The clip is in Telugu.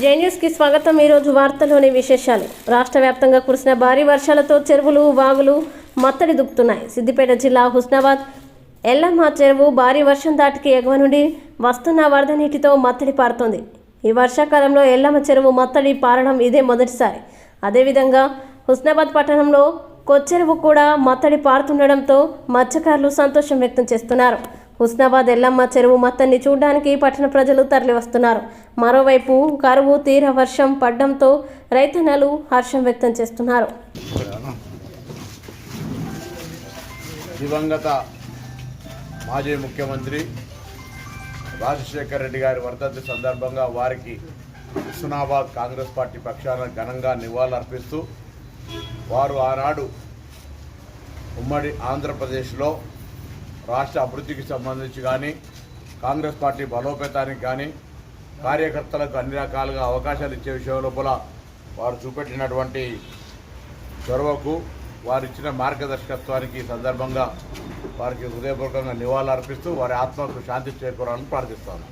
జేన్యూస్కి స్వాగతం. ఈరోజు వార్తల్లోని విశేషాలు. రాష్ట్ర వ్యాప్తంగా కురిసిన భారీ వర్షాలతో చెరువులు వాగులు మత్తడి దుక్కుతున్నాయి. సిద్దిపేట జిల్లా హుస్నాబాద్ ఎల్లమ్మ చెరువు భారీ వర్షం దాటికి ఎగువ నుండి వస్తున్న వరద నీటితో మత్తడి పారుతోంది. ఈ వర్షాకాలంలో ఎల్లమ్మ చెరువు మత్తడి పారడం ఇదే మొదటిసారి. అదేవిధంగా హుస్నాబాద్ పట్టణంలో కొచ్చెరువు కూడా మత్తడి పారుతుండడంతో మత్స్యకారులు సంతోషం వ్యక్తం చేస్తున్నారు. హుస్నాబాద్ ఎల్లమ్మ చెరువు మొత్తాన్ని చూడడానికి పట్టణ ప్రజలు తరలివస్తున్నారు. మరోవైపు కరువు తీర వర్షం పడ్డంతో రైతన్నలు హర్షం వ్యక్తం చేస్తున్నారు. దివంగత మాజీ ముఖ్యమంత్రి రాజశేఖర్ రెడ్డి గారి వర్ధంతి సందర్భంగా వారికి హుస్నాబాద్ కాంగ్రెస్ పార్టీ పక్షాన ఘనంగా నివాళులర్పిస్తూ వారు ఆనాడు ఉమ్మడి ఆంధ్రప్రదేశ్లో రాష్ట్ర అభివృద్ధికి సంబంధించి కానీ కాంగ్రెస్ పార్టీ బలోపేతానికి కానీ కార్యకర్తలకు అన్ని రకాలుగా అవకాశాలు ఇచ్చే విషయం లోపల వారు చూపెట్టినటువంటి చొరవకు వారు ఇచ్చిన మార్గదర్శకత్వానికి సందర్భంగా వారికి హృదయపూర్వకంగా నివాళులు అర్పిస్తూ వారి ఆత్మకు శాంతి చేకూరాలని ప్రార్థిస్తాను.